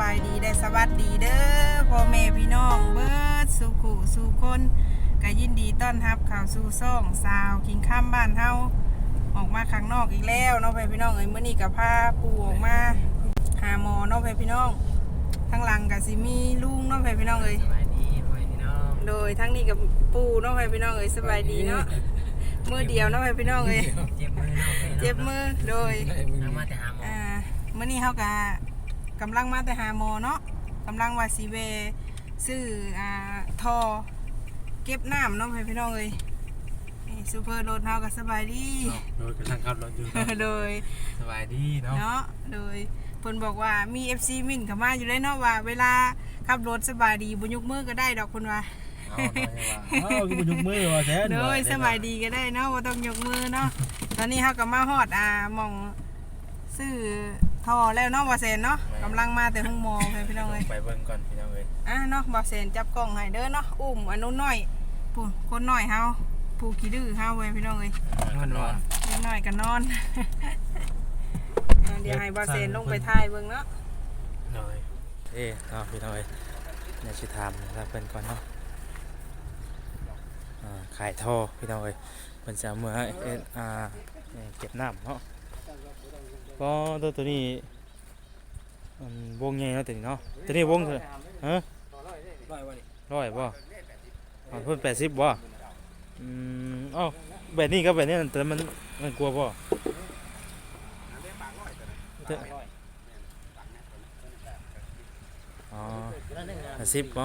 บายดีได้สวัสดีเด้อพ่อแม่พี่น้องเบิร์ดสุขุสุคนก็ยินดีต้อนรับข่าวสู่ซ่องสาวกินข้ามบ้านเฮาออกมาข้างนอกอีกแล้วเนาะพ่อพี่น้องเอ้ยมื่อนี้กับผ้าปูออกมาหาหมอเนาะพ่อพี่น้องทั้งหลังกับสิมีลุงนาะพ่อพี่น้องเอ้ยสพี่น้องโดยทั้งนี้กับปูน้องะพ่อพี่น้องเอ้ยสบายดีเนาะมือเดียวเนาะพี่น้องเอ้ยเจ็บมือเจ็บมือโดยมาแต่หาหมออ่มื้อนี้เฮาก็ กำลังมาแต่หาหมอเนาะกำลังว่าสิเวซื้ออ่าทอเก็บน้ำเนาะให้พี่น้องเอ้ยนี่ซูเปอร์โรดเฮาก็สบายดีโดยกำลังขับรถอยู่เนาะโดยสบายดีเนาะเนาะโดยเพิ่นบอกว่ามี FC มินเข้ามาอยู่เลยเนาะว่า เวลาขับรถสบายดีบ่ยกมือก็ได้ดอกเพิ่นว่าเอาได้ว่าเอาคือบ่ยกมือว่าแท้โดยสบายดีก็ได้เนาะบ่ต้องยกมือเนาะตอนนี้เฮาก็มาฮอดอ่าหม่องซื้อ ทอแล้วเนาะบ่แซนเนาะกำลังมาแต่ห้องหมอให้พี่น้องเอ้ยไปเบิ่งก่อนพี่น้องเอ้ยอะเนาะบ่แซนจับกล้องให้เด้อเนาะอุ้มอันนู้นน้อยผู้คนน้อยเฮาผู้ขี้ดื้อเฮาเว้ยพี่น้องเอ้ยนอนเล็กน้อยก็นอนอะเดี๋ยวให้บ่แซนลงไปถ่ายเบิ่งเนาะหน่อยเอ้เอาพี่น้องเอ้ยเดี๋ยวสิถามนะครับเพิ่นก่อนเนาะอ่าขายท่อพี่น้องเอ้ยเพิ่นจะเอามื่อเอ็ดอ่าเก็บน้ำเนาะ ก็ตัวตัวนี้มันวงใหญ่เนาะตัวนี้เนาะตัวนี้วงเท่าไหร่ฮะร้อยวันนี้ร้อยบ่อ่าเพิ่นแปดสิบบ่อืมเอ้าแบบนี้ก็แบบนี้แต่มันมันกลัวบ่เด้ออ๋อแปดสิบบ่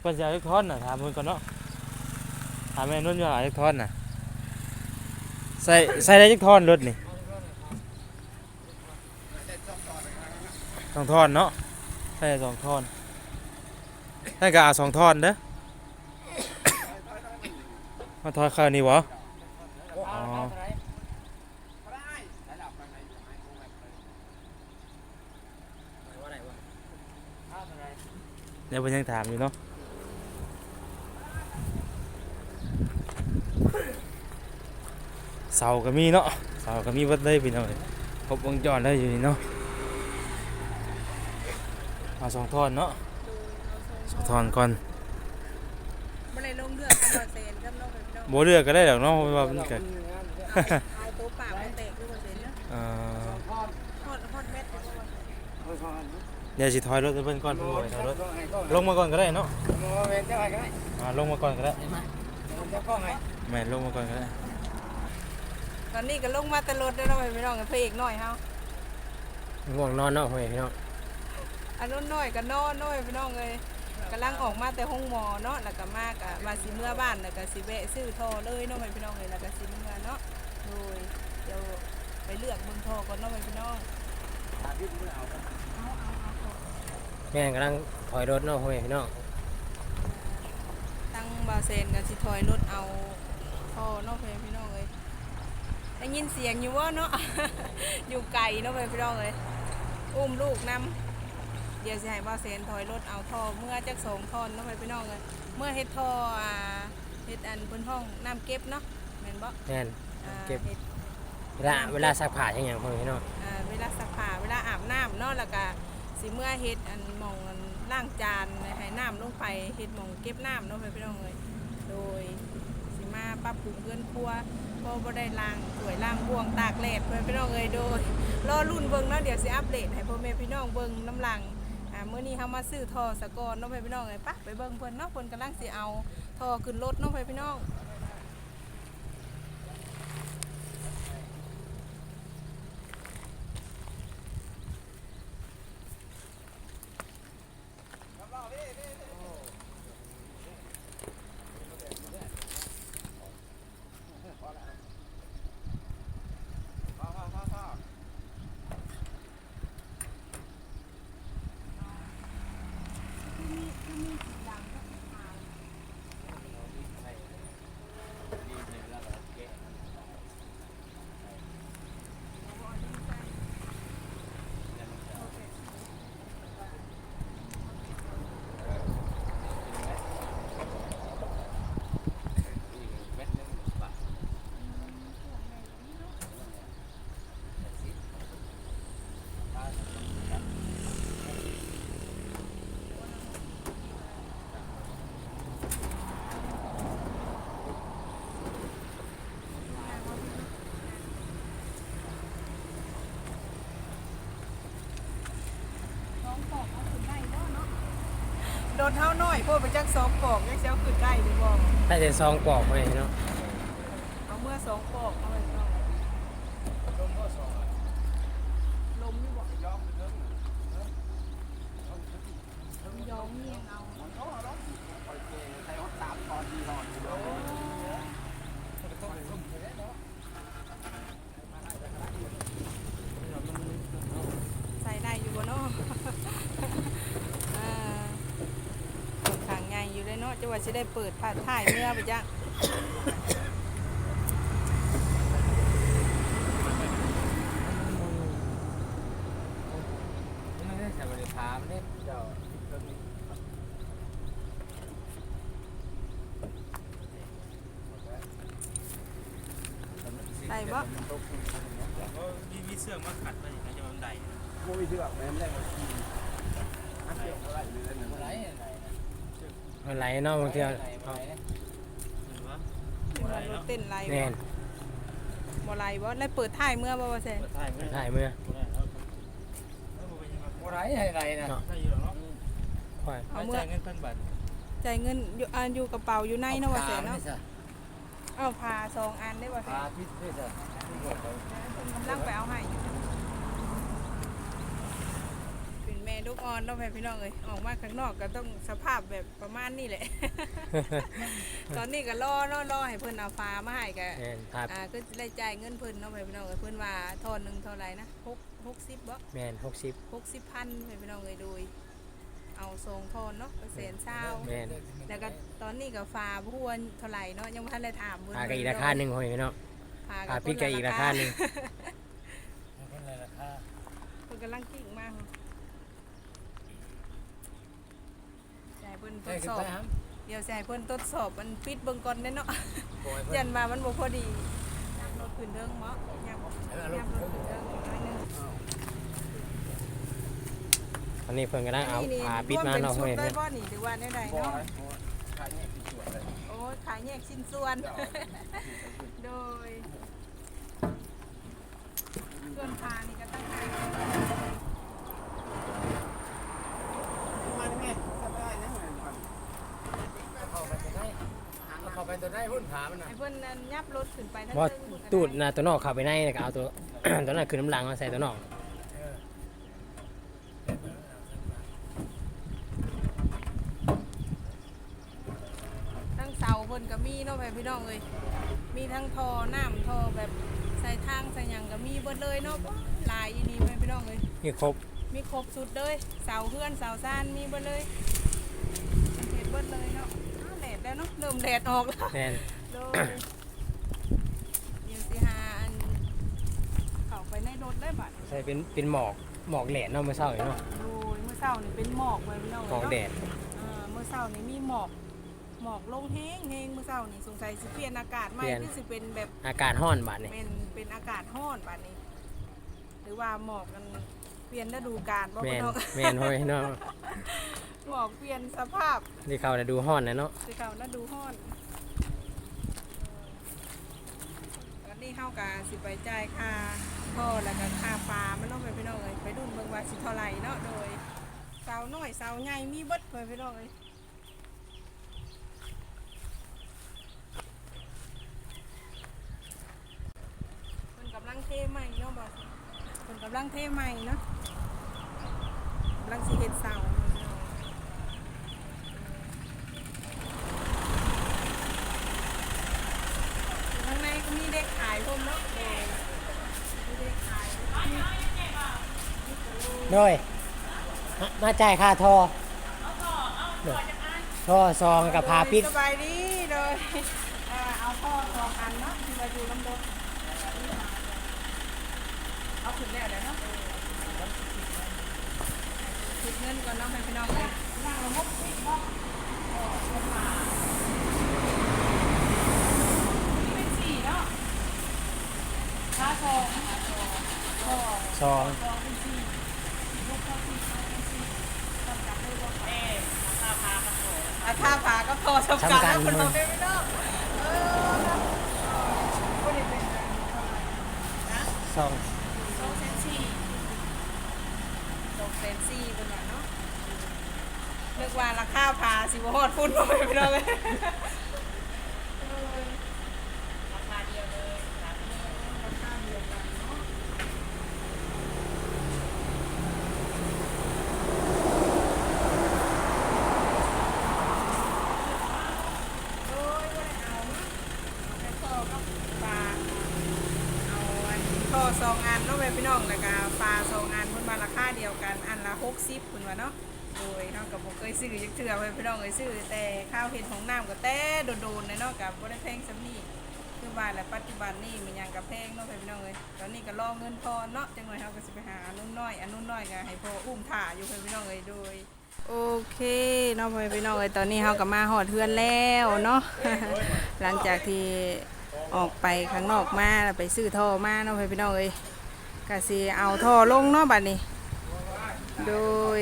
เพิ่นจะเอาจักท่อนน่ะถามเพิ่นก่อนเนาะถามแม่นุ่นว่าเอาจักท่อนน่ะใส่ใส่ได้จักท่อนรถนี่ สองท่อนเนาะใส่ได้สองท่อนนั่นก็เอาสองท่อนเด้อมาทอดข้าวนี่วะอ๋อเดี๋ยวเพิ่ยังถามอยู่เนาะเสาก็มีเนาะเสาก็มีเบัดเลยพี่น้อยครบวงจรเลยอยู่นี่เนาะ เอาสองท่อนเนาะสองท่อนก่อนบ่ได้ลงเรือกับบ่แซนกับน้องไปพี่น้องโบเรือก็ได้ดอกเนาะเพราะว่ามันก็เอาตัวปากมันแตกด้วยบ่แซนเนาะเอ่อฮอดฮอดเม็ดเลยบ่เดี๋ยวสิถอยรถไปเพิ่นก่อนเพิ่นบอกให้ถอยรถลงมาก่อนก็ได้เนาะเวนเจ้าไอ้ก็ได้อ่าลงมาก่อนก็ได้เจ้าก้องไงแม่นลงมาก่อนก็ได้ตอนนี้ก็ลงมาแต่รถได้แล้วไปพี่น้องกับพระเอกน้อยเฮาง่วงนอนเนาะพ่อพี่น้อง อันนู้นน้อยก็นอนน้อยพี่น้องเอ้ยกำลังออกมาแต่ห้องหมอเนาะแล้วก็มากะมาสิเมื่อบ้านแล้วก็สิแวะซื้อทอเลยเนาะพี่น้องเอ้ยแล้วก็สิเมื่อเนาะโดยเดี๋ยวไปเลือกเบิ่งทอก่อนเนาะพี่น้องแม่กำลังถอยรถเนาะพ่อพี่น้องตั้งบาเซนก็สิถอยรถเอาทอเนาะพี่น้องเอ้ยได้ยินเสียงอยู่ว่าเนาะอยู่ไกลเนาะพี่น้องเอ้ยอุ้มลูกนํ เดี๋ยวสิให้บาเซนถอยรถเอาทอเมื่อจักสองทอนเนาะพี่น้องเอ้ยเมื่อเฮ็ดทออ่าเฮ็ดอันเพิ่นห้องน้ำเก็บเนาะแม่นบ่แม่นอ่าเก็บฮ็ด เวลาเวลาซักผ้าอย่างเงี้ยพ่อพี่น้องอ่าเวลาสักผ้าเวลาอาบน้ำเนาะแล้วก็สิเมื่อเฮ็ดอันหมองอันล้างจานให้น้ำลงไปเฮ็ดหมองเก็บน้ำเนาะพี่น้องเอ้ยโดยสิมาปรับปรุงเรือนครัวเพราะบ่ได้ล้างถ้วยล้างบ่วงตากแดดเพื่อนพี่น้องเอ้ยโดยรอรุ่นเบิ่งเนาะเดี๋ยวสิอัปเดตให้พ่อแม่พี่น้องเบิ่งน้ำหลัง อ่ามื้อนี้เฮามาซื้อท่อสะกอนเนาะพี่น้องเอ้ยปะไปเบิ่งเพิ่นเนาะเพิ่นกำลังสิเอาท่อขึ้นรถเนาะพี่น้อง โถเท่าน้ อยพวกไปจักสองปอกยังเช้าขึ้นได้หรือบ่ถ้าจะซองปอกไว้เนาะเอาเมื่อสองปอกเอาไปต้องลมอยู่บ่ยอมยอมเมียงเอาใส่ได้อยู่บ่เนาะ อ่าค่อนข้างใหญ่อยู่เลยเนาะ จะว่าสิได้เปิดผ้าถ่ายเมื่อไปจ้ะ ไม่ได้ใส่บริพามเนี่ยเจ้า ได้บ่ มีมีเสื้อมาขัดไปนะจะมันใด มันไหลเนาะบางทีเอาเห็นปะเป็นว่ารถเต้นไรแน่นบ่ไรบ่ได้เปิดถ่ายเมื่อบ่ว่าแซ่นเปิดถ่ายไม่ได้ถ่ายมือบ่ได้อะไรนะเนาะได้อยู่หรอเนาะค่อยเอาเอาเมื่อจ่ายเงินพันบาทจ่ายเงินอยู่อ่าอยู่กระเป๋าอยู่ในเนาะว่าแซ่นเนาะเอาพาสองอันได้บ่แซ่นพิษด้วยจ้ะกำลังไปเอาให้อยู่เป็นแม่ ลูกอ่อนเนาะแม่พี่น้องเอ้ยออกมาข้างนอกก็ต้องสภาพแบบประมาณนี้แหละ ตอนนี้ก็รอเนาะรอให้เพิ่นเอาฟ้ามาให้ก็แน่นภาพอ่าก็จะได้จ่ายเงินเพิ่นเนาะแม่พี่น้องเอ้ยเพิ่นว่าทอนหนึงเท่าไหร่นะ6 60บ่แม่นหกสิบหกสิบพันไปพี่น้องเลยโดย เอาทรงทอนเนาะเปอร์เซ็นต์เศร้าแม่นแล้วก็ตอนนี้ก็ฟ้าพวนเท่าไหร่เนาะยังไม่ทันได้ถามเพิ่นพากันอีกราคาหนึ่งคนเนาะพาพาพิษกันอีกราคาหนึ่งเพิ่นกำลังกิ่งมากใช่เพิ่นทดสอบ เดี๋ยวใช่เพิ่นทดสอบมันปิดเบิ่งก่อนเด้เนาะยันมามันบ่พอดียับรถขึ้นเทิงเนาะยับยับรถขึ้นเทิงอีกหน่อยหนึงอันนี้เพิ่นก็ได้เอานี่พาพิษมาเนาะร่วเฮ้ยเป็นชุดได้เนี่ยบ่นี่หรือว่าได้ใดเนาะโอ้ยขายแยกชิ้นส่วน โดยส่วนพานี่ก็ตั้งใจ เข้าไปตัวได้หุ้นขามันน่ะให้เพิ่นนั่นยับรถขึ้นไปทั้งบ่เทิงพุ่นก็ไตูดน่ะตัวนอกเข้าไปในแล้วก็เอาตัว ตัวนั้นขึ้นน้ำหลังมาใส่ตัวนอกทั้งเสาเพิ่นก็มีเนาะแม่พี่น้องเอ้ยมีทั้งท่อน้ำท่อแบบใส่ทางใส่หยังก็มีเบิดเลยเนาะหลายอีนี่แม่พี่น้องเอ้ย นี่ครบมีครบสุดเลยเสาเพื่อนเสาซ่านมีเบิดเลยเห็นเบิดเลยเนาะ เนาะเริ่มแดดออกแล้วแน่นโดยเดี๋ยวสิหาอันเข้าไปในรถได้บัดใส่เป็นเป็นหมอกหมอกแหลนเนาะเมื่อเช้านี่เนาะโดยเมื่อเช้านี่เป็นหมอกเลยพี่น้องหมอกแดดอ่าเมื่อเช้านี่มีหมอกหมอกลงแห้งแห้งเมื่อเช้านี่สงสัยสิเปลี่ยนอากาศใหม่ที่สิเป็นแบบอากาศร้อนบาดนี่เป็นเป็นอากาศร้อนบัดนี้ หรือว่าหมอกกันเปลี่ยนฤดูกาลบ่แม่พี่นน้อง แม่นเฮ้ยเนาะ หมอกเปลี่ยนสภาพที่เขาน่ะดูร้อนนะเนาะสิเขาฤดูร้อนตอนนี้เฮากะสิไปจ่ายค่าท่อแล้วก็ค่าฟ้ามันต้องไปพี่น้องเอ้ยไปดุนเบิ่งว่าสิเท่าไหร่เนาะโดยเสาน้อยเสาใหญ่มีเบิดไปพี่น้องเอ้ยมันกำลังเทใหม่เนาะบอสมันกำลังเทใหม่เนาะกำลังสิเฮ็ดเสาข้างในก็มีเด็กขายพรมเนาะเด็กมีเด็กขายมี โดยมามาจ่ายค่าทอโดยท่อซองกับพาพิษสบายดีเลยเอ่อเอาพ่อสองอันเนาะที่มาดูน้ำรถเอาขึ้นแล้วเดี๋ยวเนาะคิดเงินก่อนเนาะให้พี่น้องเลยนั่งระบบเนาะเออเงินมานี่เป็นสี่เนาะค่าทองค่าทองทอง ซองทองเป็นสี่ลูกเข้าสี่ทองเป็นสี่ต้องจับมือบอกเอ๊ะค่าพาก็พออะค่าพา ก็พอสำคัญแล้วคนเราไม่ไม่ต้องเออคนนี้เป็นอะไรนะซองสองเซนสี่สองเซนสี่เป็นแบบเนาะนึกว่าราคาพาสิบ่ฮอดพุ่นบ่ไปพี่น้องเลยราคาเดียวเลยราคาเดียวกันเนาะโอ้ยบ่ได้เอาเนาะแต่พ่อกับปลาเอาอันท่อสองอันเนาะแม่พี่น้องแล้วก็ปลาสองอันเพิ่นมาราคาเดียวกันอันละ60เพิ่นว่าเนาะ โดยเฮากับบ่เคยซื้อจักเทื่อไว้พี่น้องเอ้ ยซื้อแต่ข้าวเห็ดของน้ำก็แต่โดนๆเลยเนาะกับบ่ได้แพงซำนี้คือว่าแหละปัจจุบันนี้มีหยังก็แพงเนาะพี่น้องเอ้ยตอนนี้ก็รอเงินพอเนาะจังหน่อยเฮาก็สิไปหาอันนู้นน้อยอันนู้นน้อยก็ให้พ่ออุ้มถ่าอยู่พี่น้องเอ้ยโดยโอเคเนาะพ่อพี่น้องเอ้ยตอนนี้เฮาก็มาฮอดเฮือนแล้วเนาะหลังจากที่ออกไปข้างนอกมาแล้วไปซื้อท่อมาเนาะพ่อแม่พี่น้องเอ้ยก็สิเอาท่อลงเนาะบัดนี้ โดย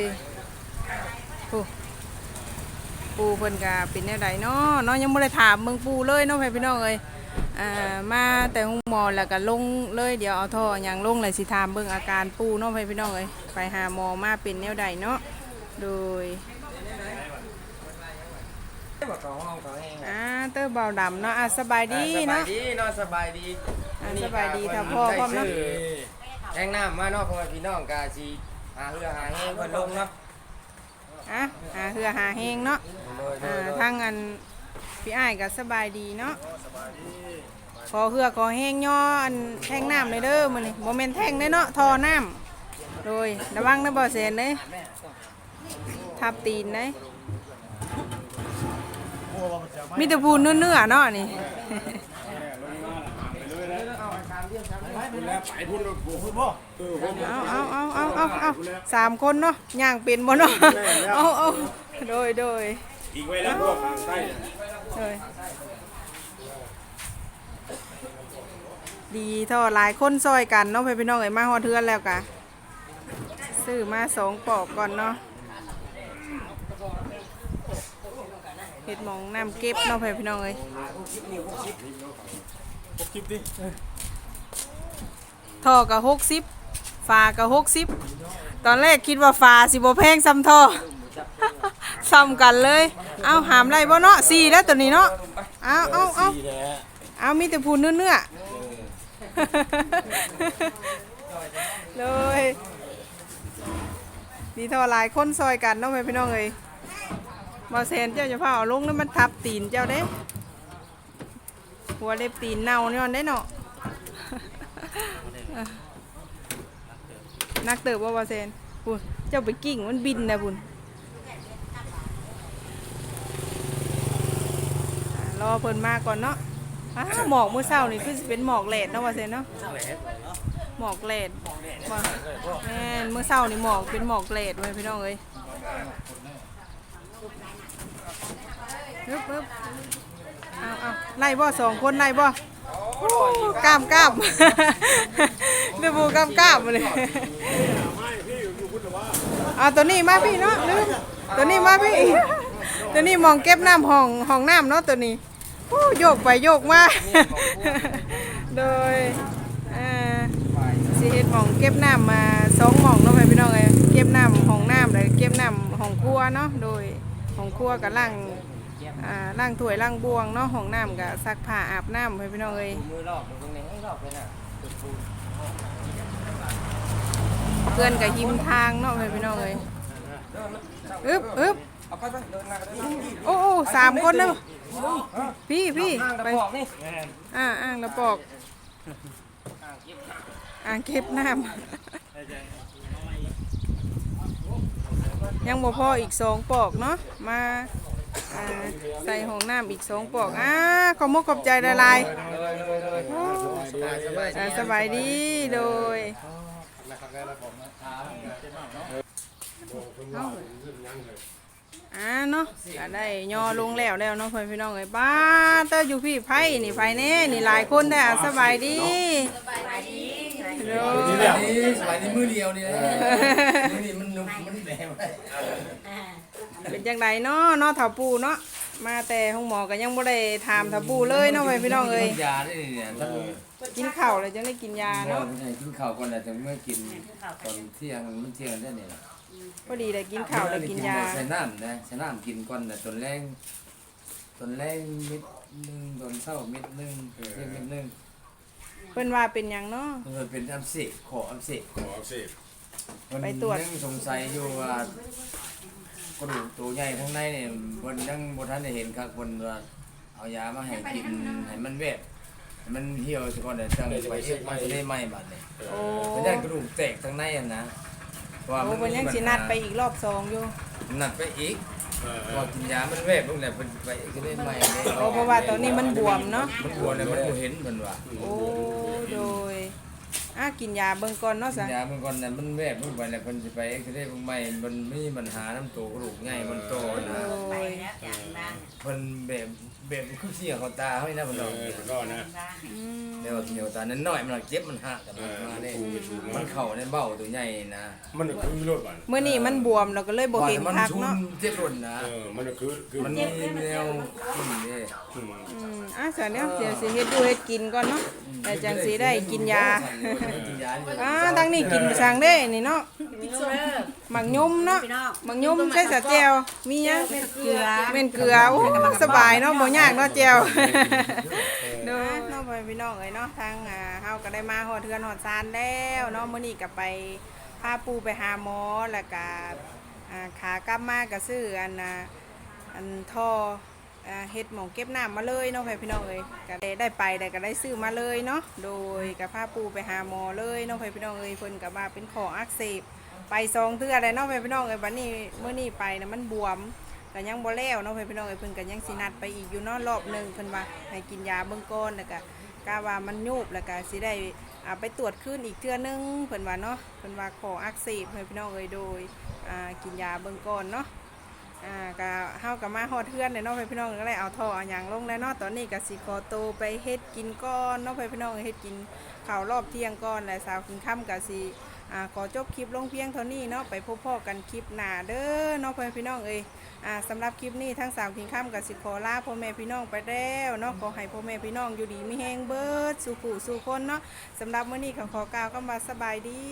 ปู ปูเพิ่นก็เป็นแนวใดเนาะเนาะยังบ่ได้ถามเมืองปูเลยเนาะพี่น้องเอ้ยอ่ามาแต่ห้องหมอแล้วก็ลงเลยเดี๋ยวเอาท่อหยังลงเลยสิถามเบิ่งอาการปูเนาะพี่น้องเอ้ยไปหาหมอมาเป็นแนวใดเนาะโดยบอกเขาห้องเขาแห้งอ่าเตอร์เบาดำเนาะอะสบายดีสบาเนาะยดีเนาะสบายดีอ่าสบายดีถ้าพ่อพร้อมเนาะแห้งน้ำมาเนาะพ่อแม่พี่น้องกาสีหาเรือหาแห้งเพิ่นลงเนาะ อะหาเหือหาแหงเนาะอ่าทางอันพี่อ้ายก็สบายดีเนาะขอเหือขอแห้งย่ออันแท่งน้ำเลยเด้อมื้อนี้บ่แม่นแท่งเด้อเนาะทอน้ำโดยระวังนะบ่เซนเด้ทับตีนเด้มีแต่พูนเนื้อเนาะนี่ เอาเอาเอาเอาเอาเอาสามคนเนาะย่างเป็นบ่เนาะเอาเอาโดยโดยอีกไว้แล้วพวกทางใต้เนี่ยโดยดีท่าหลายคนซอยกันเนาะพี่น้องเอ้ยมาฮอดเทือนแล้วกะซื้อมาสองปอกก่อนเนาะเห็ดมองน้ำเก็บเนาะพี่น้องเอ้ยพวกคลิปดิ ท่อกับหกสิบฝากับหกสิบตอนแรกคิดว่าฝาสิบแพงซ้ำท่อซ้ำกันเลย เอาหามไรบ่เนาะสี่แล้วตัวนี้เนาะเอาเอาเอาเอามีแต่พูนเนื้อเนื้อเลยดีเท่าหลายคนซอยกันเนาะแม่พี่น้องเอ้ยมาเซนเจ้าจะพาเอาลงแล้วมันทับตีนเจ้าเด้หัวเล็บตีนเน่าเนี่ยได้เนาะ นักเติบว่าบาเซนบุญเจ้าไปกิ่งมันบินนะบุญอ่ารอเพิ่นมาก่อนเนาะอ้าหมอกเมื่อเช้านี่คือเป็นหมอกแหลดเนาะบาเซนเนาะหมอกแหลดบ่แม่นเมื่อเช้านี่หมอกเป็นหมอกแหลดเว้ยพี่น้องเอ้ยปึ๊บปึ๊บเอาเอาไล่บ่สองคนไล่บ่ กล้ามกล้ามเดือบูกล้ามกล้ามมาเลยเอาตัวนี้มาพี่เนาะลืมตัวนี้มาพี่ ตัวนี้มองเก็บน้ำห้องห้องน้ำเนาะตัวนี้โอ้โยกไปโยกมาโดยเอ่อสิเฮ็ดหมองเก็บน้ำมาสองหมองเนาะพี่น้องเอ้ยเก็บน้ำห้องน้ำเลยเก็บน้ำห้องครัวเนาะโดยห้องครัวกับล่าง อ่าล่างถ้วยล่างบวงเนาะห้องน้ำกับซักผ้าอาบน้ำพี่น้องเอ้ยมือลอกตรงนี้ให้ลอกไปน่ะเพื่อนกับหิมทางเนาะพี่น้องเอ้ยอึ๊บอึ๊บเอาไปไปเดินมากันนี่โอ้โอ้สามคนเนาะพี่พี่ห้างกไประบอกนี่อ่าอ่างระปอกอ่างเก็บน้ำยังบ่พออีกสองปอกเนาะมา อ่าใส่ห้องน้ำอีกสองปอกอ่าขอมกขอบใจละลายเลยเลยเลยโอ้สบายอ่าสบายดีโดยอ่าเนาะก็ได้ย่อลงแล้วแล้วเนาะเพื่อนพี่น้องเอ้ยป้าเตออยู่พี่ไผ่นี่ไผ่แน่นี่หลายคนแต่สบายดีสบายดีโดยสบายดีมือเดียวนี่แหละมือนี้มันนุ่มมันแหลม เป็นจังไดเนาะเนาะถาปูเนาะมาแต่ห้องหมอก็ยังบ่ได้ถามถาปูเลยเนาะเพื่อนพี่น้องเอ้ยยาได้เนี่ยถ้ากินข้าวแล้วจังได้กินยาเนาะเนาะกินข้าวก่อนแต่ถึงเมื่อกินตอนเที่ยงมันเที่ยงได้เนี่ยโพอดีได้กินข้าวได้กินยาใส่น้ำนะใส่น้ำกินก่อนแต่ตอนแรงตอนแรงมิดหนึงตอนเช้ามิดหนึงเที่ยงมิดหนึงเพิ่นว่าเป็นหยังเนาะมันเป็นอัมเสกขออัมเสกขอเสพมันไปตรวจยังสงสัยอยู่ว่า กระดูกตัวใหญ่ข้างในเนี่ยมันยังบ่ทันได้เห็นครับมันว่าเอายามาให้กินให้มันเวทให้มันเหี่ยวซะก่อนเดี๋ยวจังไปเอ็กซเรย์ใหม่บัดนี้โอ้มันได้กระดูกแตกข้างในอะนะเพราะว่าโอ้มันเพิ่นยังสินัดไปอีกรอบสองอยู่นัดไปอีกเออเพราะว่ากินยามันเวทพวกนี้เพิ่นไปเอ็กซเรย์ใหม่เลยโอ้เพราะว่าตอนนี้มันบวมเนาะมันบวมเลยมันบ่เห็นเพิ่นว่าโอ้โดย อะกินยาเบิ่งก่อนเนาะกิซะนยามันก่อนน่ะมันเวทเพิ่นไปแล้วเพิ่นสิไปเอ็กซเรย์เบิ่งใหม่มันมีปัญหาน้ำตัวกระดูกใหญ่มันโตนะโดยเพิ่นแบบแบบคือเสียเขาตาเฮานี่นะเอเพิ่นอว่าเออก็นะอืมแต่ว่าเสียเขาตานั้นน้อยมันเจ็บมันหักแต่มันมาเด้มันเข้าในเบ้าตัวใหญ่นะมันก็คือรถมันมื้อนี้มันบวมเราก็เลยบ่เห็นมัคักชุนเนาะเจ็บรุนนะ เออ มันก็คือคือมันมีแนวขึ้นเด้อืมอืมอะซะเนี่ยเดี๋ยวสิเฮ็ดดูเฮ็ดกินก่อนเนาะแต่จังสิได้กินยากินยานี่อ่าทางนี้กินไปสั่งเด้นี่เนาะหมักยมเนาะหมักยมใส่สะแจวมีหยังเกลือเม่นเกลือโอ้สบายเนาะบ่ยากเนาะแจวเด้อเนาะพ่อพี่น้องเอ้ยเนาะทางอ่าเฮาก็ได้มาฮอดเทือนฮอดซานแล้วเนาะมื้อนี้ก็ไปพาปู่ไปหาหมอแล้วก็อ่าขากลับมาก็ซื้ออันน่ะอันท่ออ่า เฮ็ดหมองเก็บน้ำมาเลยเนาะพี่น้องเอ้ยก็ได้ได้ไปได้ก็ได้ซื้อมาเลยเนาะโดยก็พาปูไปหาหมอเลยเนาะพี่น้องเอ้ยเพิ่นก็ว่าเป็นขออักเสบไปสองเทื่อได้เนาะพี่น้องเอ้ยบัดนี้เมื่อนี้ไปนะมันบวมก็ยังบ่แล้วเนาะพี่น้องเอ้ยเพิ่นก็ยังสินัดไปอีกอยู่เนาะรอบหนึงเพิ่นว่าให้กินยาเบื้องก่อนแล้วก็กาว่ามันยุบแล้วก็สิได้อ่าไปตรวจขึ้นอีกเทื่อนึงเพิ่นว่าเนาะเพิ่นว่าขออักเสบพ่อพี่น้องเอ้ยโดยอ่ากินยาเบื้องก่อนเนาะ อ่าก็เฮาก็มาฮอดเทื่อนเลยเนาะพ่อพี่น้องก็เลยเอาท่อเอาหยังลงแล้วเนาะตอนนี้ก็สิขอโตวไปเฮ็ดกินก่อนเนาะพ่อพี่น้องเฮ็ดกินข้าวรอบเที่ยงก่อนแล้วสาวกินค่ำก็สิอ่าขอจบคลิปลงเพียงเท่านี้เนาะไปพบพ่อกันคลิปหน้าเด้อเนาะพ่อแม่พี่น้องเอ้ยอ่าสำหรับคลิปนี้ทั้งสามคิงข้ามกับสิขอลาพ่อแม่พี่น้องไปแล้วเนาะขอให้พ่อแม่พี่น้องอยู่ดีมีแหงเบิดสู่ผู้สู่คนเนาะสำหรับมื้อนี้ก็ขอกล่าวคำว่าสบายดี